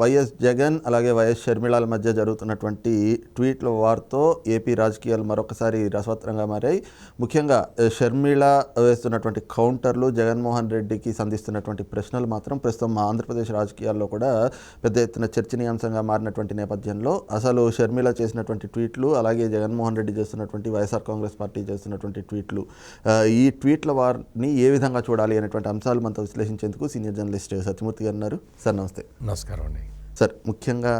YS Jagan అలాగే YS షర్మిళల మధ్య జరుగుతున్నటువంటి ట్వీట్ల వార్తో ఏపీ రాజకీయాలు మరొకసారి రసవత్రంగా మారాయి. ముఖ్యంగా షర్మిళ వేస్తున్నటువంటి కౌంటర్లు జగన్మోహన్ రెడ్డికి సంధిస్తున్నటువంటి ప్రశ్నలు మాత్రం ప్రస్తుతం మా ఆంధ్రప్రదేశ్ రాజకీయాల్లో కూడా పెద్ద ఎత్తున చర్చనీయాంశంగా మారినటువంటి నేపథ్యంలో అసలు షర్మిళ చేసినటువంటి ట్వీట్లు అలాగే జగన్మోహన్ రెడ్డి చేస్తున్నటువంటి వైఎస్ఆర్ కాంగ్రెస్ పార్టీ చేస్తున్నటువంటి ట్వీట్లు ఈ ట్వీట్ల వారిని ఏ విధంగా చూడాలి అనేటువంటి అంశాలు మనతో విశ్లేషించేందుకు సీనియర్ జర్నలిస్ట్ సత్యమూర్తి గారు ఉన్నారు. సార్ నమస్తే. నమస్కారం అండి. సార్ ముఖ్యంగా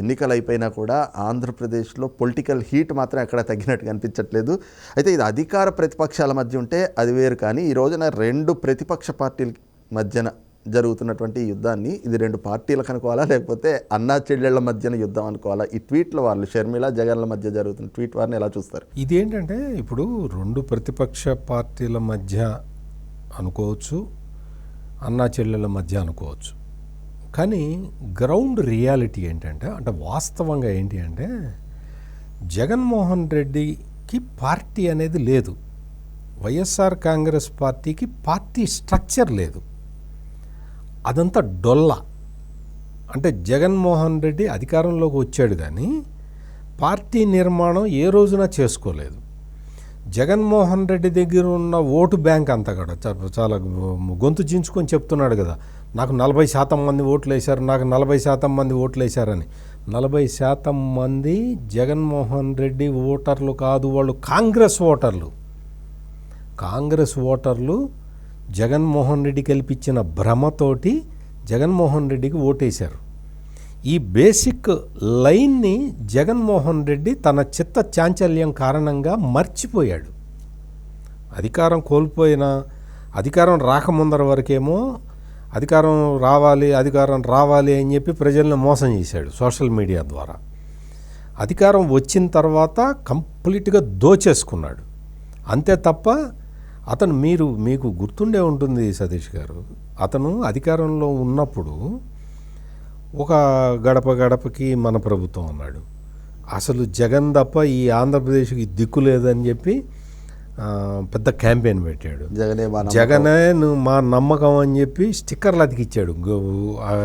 ఎన్నికలు అయిపోయినా కూడా ఆంధ్రప్రదేశ్లో పొలిటికల్ హీట్ మాత్రం ఎక్కడ తగ్గినట్టు కనిపించట్లేదు. అయితే ఇది అధికార ప్రతిపక్షాల మధ్య ఉంటే అది వేరు కానీ ఈ రోజున రెండు ప్రతిపక్ష పార్టీల మధ్యన జరుగుతున్నటువంటి ఈ యుద్ధాన్ని ఇది రెండు పార్టీలకు అనుకోవాలా లేకపోతే అన్నా చెల్లెళ్ళ మధ్యన యుద్ధం అనుకోవాలా? ఈ ట్వీట్ల వాళ్ళు షర్మిల జగన్ల మధ్య జరుగుతున్న ట్వీట్ వారిని ఎలా చూస్తారు? ఇదేంటంటే ఇప్పుడు రెండు ప్రతిపక్ష పార్టీల మధ్య అనుకోవచ్చు అన్నా చెల్లెల మధ్య అనుకోవచ్చు. కానీ గ్రౌండ్ రియాలిటీ ఏంటంటే అంటే వాస్తవంగా ఏంటి అంటే జగన్మోహన్ రెడ్డికి పార్టీ అనేది లేదు. వైఎస్ఆర్ కాంగ్రెస్ పార్టీకి పార్టీ స్ట్రక్చర్ లేదు. అదంతా డొల్ల. అంటే జగన్మోహన్ రెడ్డి అధికారంలోకి వచ్చాడు కానీ పార్టీ నిర్మాణం ఏ రోజున చేసుకోలేదు? జగన్మోహన్ రెడ్డి దగ్గర ఉన్న ఓటు బ్యాంక్ అంతా కూడా చాలా గొంతు చించుకొని చెప్తున్నాడు కదా. నాకు నలభై శాతం మంది ఓట్లు వేశారు నాకు నలభై శాతం మంది ఓట్లు వేశారని. నలభై శాతం మంది జగన్మోహన్ రెడ్డి ఓటర్లు కాదు వాళ్ళు కాంగ్రెస్ ఓటర్లు. కాంగ్రెస్ ఓటర్లు జగన్మోహన్ రెడ్డి కల్పించిన భ్రమతోటి జగన్మోహన్ రెడ్డికి ఓటేశారు. ఈ బేసిక్ లైన్ని జగన్మోహన్ రెడ్డి తన చిత్త చాంచల్యం కారణంగా మర్చిపోయాడు. అధికారం కోల్పోయిన అధికారం రాకముందర వరకేమో అధికారం రావాలి అధికారం రావాలి అని చెప్పి ప్రజల్ని మోసం చేశాడు సోషల్ మీడియా ద్వారా. అధికారం వచ్చిన తర్వాత కంప్లీట్గా దోచేసుకున్నాడు. అంతే తప్ప అతను మీరు మీకు గుర్తుండే ఉంటుంది సతీష్ గారు అతను అధికారంలో ఉన్నప్పుడు ఒక గడప గడపకి మన ప్రభుత్వం అన్నాడు అసలు జగన్ తప్ప ఈ ఆంధ్రప్రదేశ్కి దిక్కు లేదని చెప్పి పెద్ద క్యాంపెయిన్ పెట్టాడు. జగనే. జగనే నువ్వు మా నమ్మకం అని చెప్పి స్టిక్కర్లు అతికిచ్చాడు.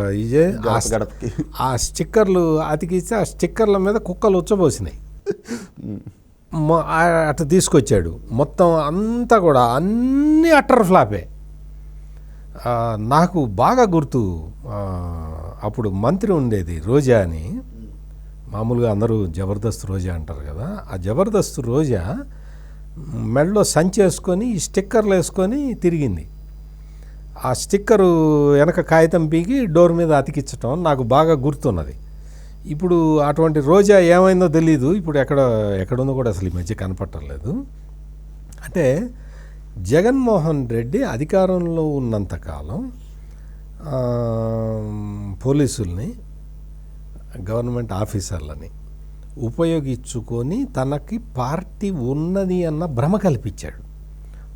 ఇదే ఆ గడప గడపకి. ఆ స్టిక్కర్లు అతికిస్తే ఆ స్టిక్కర్ల మీద కుక్కలు ఉచ్చబోసినాయి. మ- ఆ- అటు తీసుకొచ్చాడు. మొత్తం అంతా కూడా అన్ని అట్టర్ ఫ్లాపే. నాకు బాగా గుర్తు అప్పుడు మంత్రి ఉండేది రోజా అని. మామూలుగా అందరూ జబర్దస్త్ రోజా అంటారు కదా. ఆ జబర్దస్త్ రోజా మెడలో సంచి వేసుకొని ఈ స్టిక్కర్లు వేసుకొని తిరిగింది. ఆ స్టిక్కరు వెనక కాగితం పీకి డోర్ మీద అతికించటం నాకు బాగా గుర్తున్నది. ఇప్పుడు అటువంటి రోజా ఏమైందో తెలీదు. ఇప్పుడు ఎక్కడ ఎక్కడుందో కూడా అసలు ఈ మధ్య కనపట్టలేదు అంటే జగన్మోహన్ రెడ్డి అధికారంలో ఉన్నంతకాలం పోలీసుల్ని గవర్నమెంట్ ఆఫీసర్లని ఉపయోగించుకొని తనకి పార్టీ ఉన్నది అన్న భ్రమ కల్పించాడు.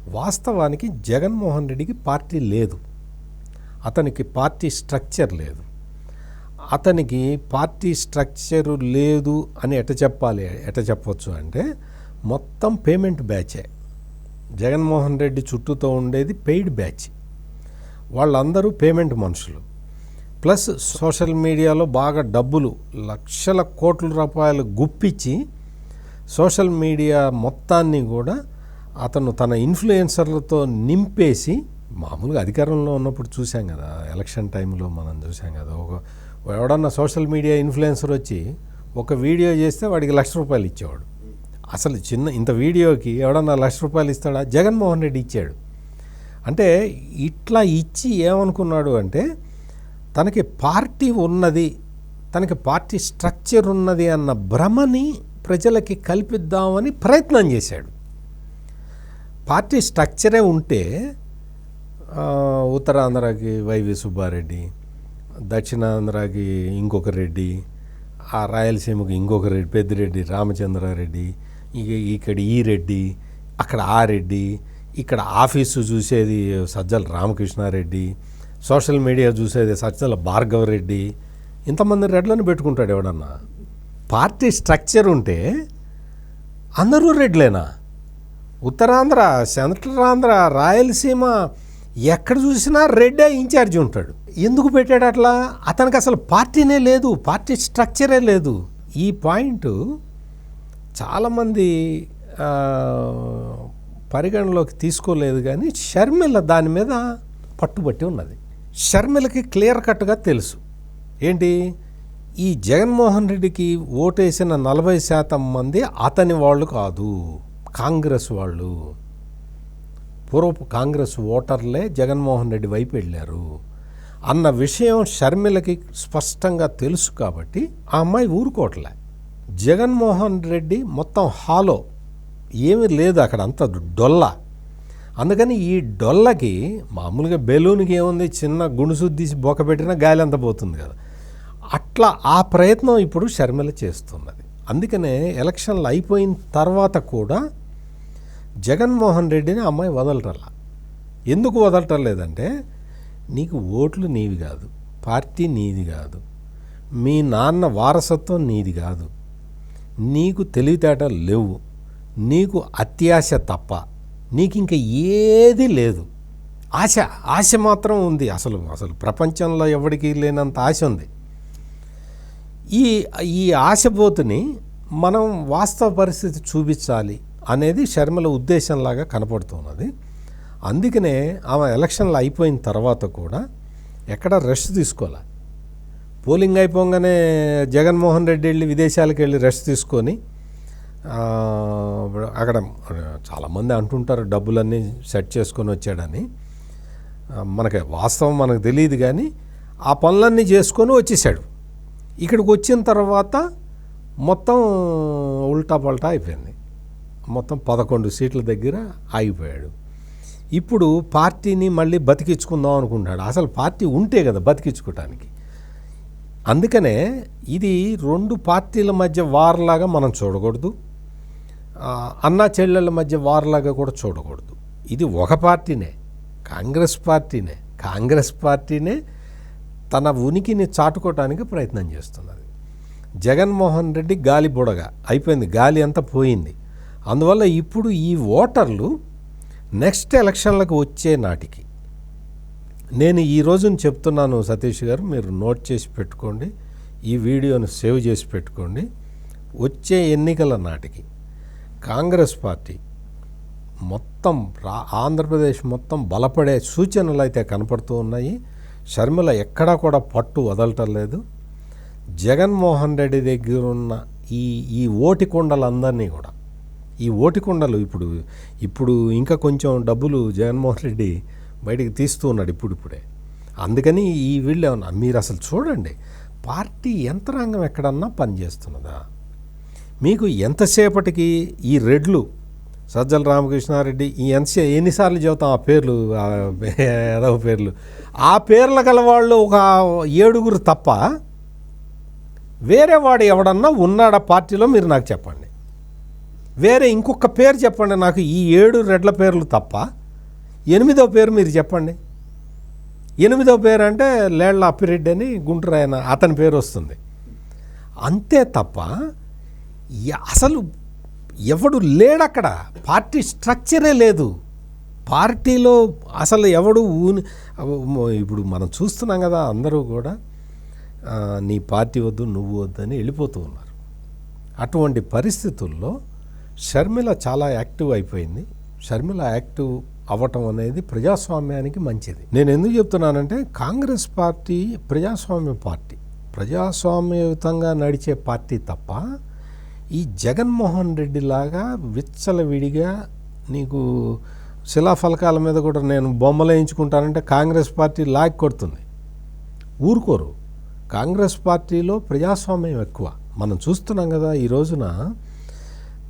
వాస్తవానికి జగన్మోహన్ రెడ్డికి పార్టీ లేదు. అతనికి పార్టీ స్ట్రక్చర్ లేదు. అతనికి పార్టీ స్ట్రక్చరు లేదు అని ఎట చెప్పాలి ఎట చెప్పొచ్చు అంటే మొత్తం పేమెంట్ బ్యాచే. జగన్మోహన్ రెడ్డి చుట్టూతో ఉండేది పెయిడ్ బ్యాచ్. వాళ్ళందరూ పేమెంట్ మనుషులు. ప్లస్ సోషల్ మీడియాలో బాగా డబ్బులు లక్షల కోట్ల రూపాయలు గుప్పించి సోషల్ మీడియా మొత్తాన్ని కూడా అతను తన ఇన్ఫ్లుయెన్సర్లతో నింపేసి మామూలుగా అధికారంలో ఉన్నప్పుడు చూసాం కదా ఎలక్షన్ టైంలో మనం చూసాం కదా ఒక ఎవడన్నా సోషల్ మీడియా ఇన్ఫ్లుయెన్సర్ వచ్చి ఒక వీడియో చేస్తే వాడికి లక్ష రూపాయలు ఇచ్చేవాడు. అసలు చిన్న ఇంత వీడియోకి ఎవడన్నా లక్ష రూపాయలు ఇస్తాడా? జగన్మోహన్ రెడ్డి ఇచ్చాడు. అంటే ఇట్లా ఇచ్చి ఏమనుకున్నాడు అంటే తనకి పార్టీ ఉన్నది తనకి పార్టీ స్ట్రక్చర్ ఉన్నది అన్న భ్రమని ప్రజలకి కల్పిద్దామని ప్రయత్నం చేశాడు. పార్టీ స్ట్రక్చరే ఉంటే ఉత్తరాంధ్రకి వైవి సుబ్బారెడ్డి దక్షిణాంధ్రకి ఇంకొక రెడ్డి ఆ రాయలసీమకి ఇంకొక రెడ్డి పెద్దిరెడ్డి రామచంద్రారెడ్డి ఇక ఇక్కడ ఈ రెడ్డి అక్కడ ఆ రెడ్డి ఇక్కడ ఆఫీసు చూసేది సజ్జల రామకృష్ణారెడ్డి సోషల్ మీడియా చూసేది సజ్జల భార్గవ రెడ్డి ఇంతమంది రెడ్లను పెట్టుకుంటాడు ఎవడన్నా. పార్టీ స్ట్రక్చర్ ఉంటే అందరూ రెడ్లేనా? ఉత్తరాంధ్ర సెంట్రల్ ఆంధ్ర రాయలసీమ ఎక్కడ చూసినా రెడ్డే ఇన్ఛార్జ్ ఉంటాడు. ఎందుకు పెట్టాడు అట్లా? అతనికి అసలు పార్టీనే లేదు పార్టీ స్ట్రక్చరే లేదు. ఈ పాయింట్ చాలామంది పరిగణలోకి తీసుకోలేదు కానీ షర్మిల దాని మీద పట్టుబట్టి ఉన్నది. షర్మిలకి క్లియర్ కట్గా తెలుసు. ఏంటి? ఈ జగన్మోహన్ రెడ్డికి ఓటేసిన నలభై శాతం మంది అతని వాళ్ళు కాదు కాంగ్రెస్ వాళ్ళు. పూర్వపు కాంగ్రెస్ ఓటర్లే జగన్మోహన్ రెడ్డి వైపు వెళ్ళారు. అన్న విషయం షర్మిలకి స్పష్టంగా తెలుసు కాబట్టి ఆ అమ్మాయి ఊరుకోవట్లే. జగన్మోహన్ రెడ్డి మొత్తం హాలో. ఏమీ లేదు అక్కడ అంత డొల్ల. అందుకని ఈ డొల్లకి మామూలుగా బెలూన్కి ఏముంది? చిన్న గుణుసు తీసి బొక్కబెట్టినా గాలి అంత పోతుంది కదా. అట్లా ఆ ప్రయత్నం ఇప్పుడు షర్మిల చేస్తున్నది. అందుకనే ఎలక్షన్లు అయిపోయిన తర్వాత కూడా జగన్మోహన్ రెడ్డిని అమ్మాయి వదలటల్లా. ఎందుకు వదలటం లేదంటే నీకు ఓట్లు నీవి కాదు పార్టీ నీది కాదు మీ నాన్న వారసత్వం నీది కాదు నీకు తెలివితేటలు లేవు నీకు అత్యాశ తప్ప నీకు ఇంకా ఏది లేదు. ఆశ ఆశ మాత్రం ఉంది. అసలు అసలు ప్రపంచంలో ఎవరికి లేనంత ఆశ ఉంది. ఈ ఈ ఆశబోతుని మనం వాస్తవ పరిస్థితి చూపించాలి అనేది శర్మల ఉద్దేశంలాగా కనపడుతున్నది. అందుకనే ఆమె ఎలక్షన్లు అయిపోయిన తర్వాత కూడా ఎక్కడ రెస్ట్ తీసుకోవాలి పోలింగ్ అయిపోగానే జగన్మోహన్ రెడ్డి వెళ్ళి విదేశాలకు వెళ్ళి రెస్ట్ తీసుకొని అక్కడ చాలామంది అంటుంటారు డబ్బులన్నీ సెట్ చేసుకొని వచ్చాడని. మనకి వాస్తవం మనకు తెలియదు కానీ ఆ పనులన్నీ చేసుకొని వచ్చేసాడు. ఇక్కడికి వచ్చిన తర్వాత మొత్తం ఉల్టా పల్టా అయిపోయింది. మొత్తం పదకొండు సీట్ల దగ్గర ఆగిపోయాడు. ఇప్పుడు పార్టీని మళ్ళీ బతికించుకుందాం అనుకుంటున్నాడు. అసలు పార్టీ ఉంటే కదా బతికించుకోవటానికి. అందుకనే ఇది రెండు పార్టీల మధ్య వార్లాగా మనం చూడకూడదు. అన్నా చెల్లెళ్ళ మధ్య వార్లాగా కూడా చూడకూడదు. ఇది ఒక పార్టీనే కాంగ్రెస్ పార్టీనే కాంగ్రెస్ పార్టీనే తన ఉనికిని చాటుకోవటానికి ప్రయత్నం చేస్తున్నది. జగన్మోహన్ రెడ్డి గాలి బుడగ అయిపోయింది గాలి అంతా పోయింది. అందువల్ల ఇప్పుడు ఈ ఓటర్లు నెక్స్ట్ ఎలక్షన్లకు వచ్చే నాటికి నేను ఈ రోజున చెప్తున్నాను సతీష్ గారు మీరు నోట్ చేసి పెట్టుకోండి ఈ వీడియోను సేవ్ చేసి పెట్టుకోండి వచ్చే ఎన్నికల నాటికి కాంగ్రెస్ పార్టీ మొత్తం రా ఆంధ్రప్రదేశ్ మొత్తం బలపడే సూచనలు అయితే కనపడుతూ ఉన్నాయి. షర్మిల ఎక్కడా కూడా పట్టు వదలటం లేదు. జగన్మోహన్ రెడ్డి దగ్గర ఉన్న ఈ ఈ ఓటికొండలందరినీ కూడా ఈ ఓటికొండలు ఇప్పుడు ఇప్పుడు ఇంకా కొంచెం డబ్బులు జగన్మోహన్ రెడ్డి బయటికి తీస్తూ ఉన్నాడు ఇప్పుడిప్పుడే అందుకని ఈ వీళ్ళు ఏమన్నా మీరు అసలు చూడండి పార్టీ యంత్రాంగం ఎక్కడన్నా పనిచేస్తున్నదా? మీకు ఎంతసేపటికి ఈ రెడ్లు సజ్జల రామకృష్ణారెడ్డి ఈ ఎంత ఎన్నిసార్లు చెబుతాం ఆ పేర్లు ఏదో పేర్లు. ఆ పేర్ల గల వాళ్ళు ఒక ఏడుగురు తప్ప వేరే వాడు ఎవడన్నా ఉన్నాడా పార్టీలో మీరు నాకు చెప్పండి. వేరే ఇంకొక పేరు చెప్పండి నాకు ఈ ఏడు రెడ్ల పేర్లు తప్ప. ఎనిమిదో పేరు మీరు చెప్పండి. ఎనిమిదో పేరు అంటే లేళ్ళ అప్పిరెడ్డి అని గుంటూరు ఆయన అతని పేరు వస్తుంది. అంతే తప్ప అసలు ఎవడు లేడక్కడ? పార్టీ స్ట్రక్చరే లేదు. పార్టీలో అసలు ఎవడు ఊని ఇప్పుడు మనం చూస్తున్నాం కదా అందరూ కూడా నీ పార్టీ వద్దు నువ్వు వద్దు అని వెళ్ళిపోతూ ఉన్నారు. అటువంటి పరిస్థితుల్లో షర్మిల చాలా యాక్టివ్ అయిపోయింది. షర్మిల యాక్టివ్ అవ్వటం అనేది ప్రజాస్వామ్యానికి మంచిది. నేను ఎందుకు చెప్తున్నానంటే కాంగ్రెస్ పార్టీ ప్రజాస్వామ్య పార్టీ. ప్రజాస్వామ్యయుతంగా నడిచే పార్టీ తప్ప ఈ జగన్మోహన్ రెడ్డి లాగా విచ్చలవిడిగా నీకు శిలాఫలకాల మీద కూడా నేను బొమ్మలు వేయించుకుంటానంటే కాంగ్రెస్ పార్టీ లాక్ కొడుతుంది. ఊరుకోరు. కాంగ్రెస్ పార్టీలో ప్రజాస్వామ్యం ఎక్కువ. మనం చూస్తున్నాం కదా ఈ రోజున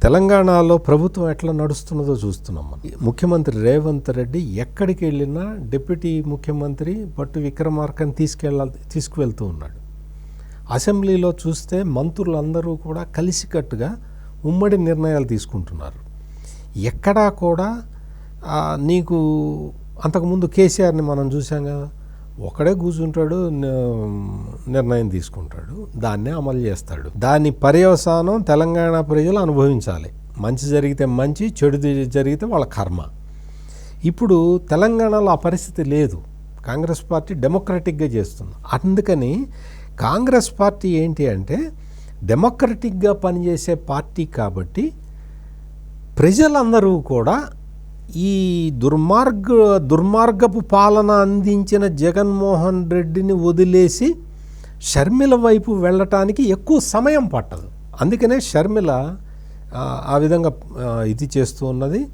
తెలంగాణలో ప్రభుత్వం ఎట్లా నడుస్తున్నదో చూస్తున్నాం మనం. ముఖ్యమంత్రి రేవంత్ రెడ్డి ఎక్కడికి వెళ్ళినా డిప్యూటీ ముఖ్యమంత్రి పట్టు విక్రమార్కని తీసుకెళ్ళ తీసుకువెళ్తూ ఉన్నాడు. అసెంబ్లీలో చూస్తే మంత్రులందరూ కూడా కలిసికట్టుగా ఉమ్మడి నిర్ణయాలు తీసుకుంటున్నారు. ఎక్కడా కూడా నీకు అంతకుముందు కేసీఆర్ని మనం చూసాం కదా ఒకడే కూర్చుంటాడు నిర్ణయం తీసుకుంటాడు దాన్నే అమలు చేస్తాడు. దాని పర్యవసానం తెలంగాణ ప్రజలు అనుభవించాలి. మంచి జరిగితే మంచి చెడు జరిగితే వాళ్ళ కర్మ. ఇప్పుడు తెలంగాణలో ఆ పరిస్థితి లేదు. కాంగ్రెస్ పార్టీ డెమోక్రటిక్గా చేస్తుంది. అందుకని కాంగ్రెస్ పార్టీ ఏంటి అంటే డెమోక్రటిక్గా పనిచేసే పార్టీ కాబట్టి ప్రజలందరూ కూడా ఈ దుర్మార్గ దుర్మార్గపు పాలన అందించిన జగన్మోహన్ రెడ్డిని వదిలేసి షర్మిల వైపు వెళ్ళటానికి ఎక్కువ సమయం పట్టదు. అందుకనే షర్మిల ఆ, విధంగా ఇది చేస్తూ ఉన్నది.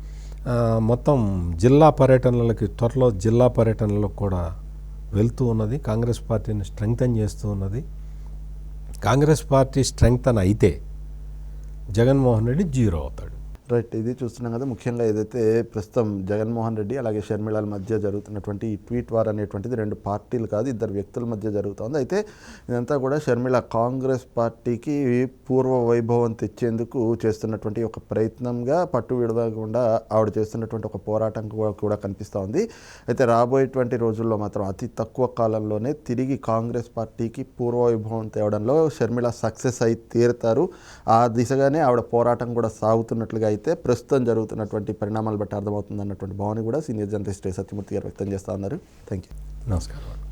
మొత్తం జిల్లా పర్యటనలకి త్వరలో జిల్లా పర్యటనలకు కూడా వెళ్తూ ఉన్నది. కాంగ్రెస్ పార్టీని స్ట్రెంగ్తన్ చేస్తూ ఉన్నది. కాంగ్రెస్ పార్టీ స్ట్రెంగ్తన్ అయితే జగన్మోహన్ రెడ్డి జీరో అవుతాడు. రైట్ ఇది చూస్తున్నాం కదా. ముఖ్యంగా ఏదైతే ప్రస్తుతం జగన్మోహన్ రెడ్డి అలాగే షర్మిళల మధ్య జరుగుతున్నటువంటి ఈ ట్వీట్ వార్ అనేటువంటిది రెండు పార్టీలు కాదు ఇద్దరు వ్యక్తుల మధ్య జరుగుతోంది. అయితే ఇదంతా కూడా షర్మిళ కాంగ్రెస్ పార్టీకి పూర్వ వైభవం తెచ్చేందుకు చేస్తున్నటువంటి ఒక ప్రయత్నంగా పట్టు విడవకుండా ఆవిడ చేస్తున్నటువంటి ఒక పోరాటం కూడా- కూడా కనిపిస్తూ ఉంది. అయితే రాబోయేటువంటి రోజుల్లో మాత్రం అతి తక్కువ కాలంలోనే తిరిగి కాంగ్రెస్ పార్టీకి పూర్వ వైభవం తేవడంలో షర్మిళ సక్సెస్ అయి తీరుతారు. ఆ దిశగానే ఆవిడ పోరాటం కూడా సాగుతున్నట్లుగా అయితే ప్రస్తుతం జరుగుతున్నటువంటి పరిణామాలు బట్టి అర్థమవుతుంది అన్నటువంటి భావన కూడా సీనియర్ జర్నలిస్ట్ సత్యమూర్తి గారు వ్యక్తం చేస్తూ ఉన్నారు. థ్యాంక్ యూ నమస్కారం.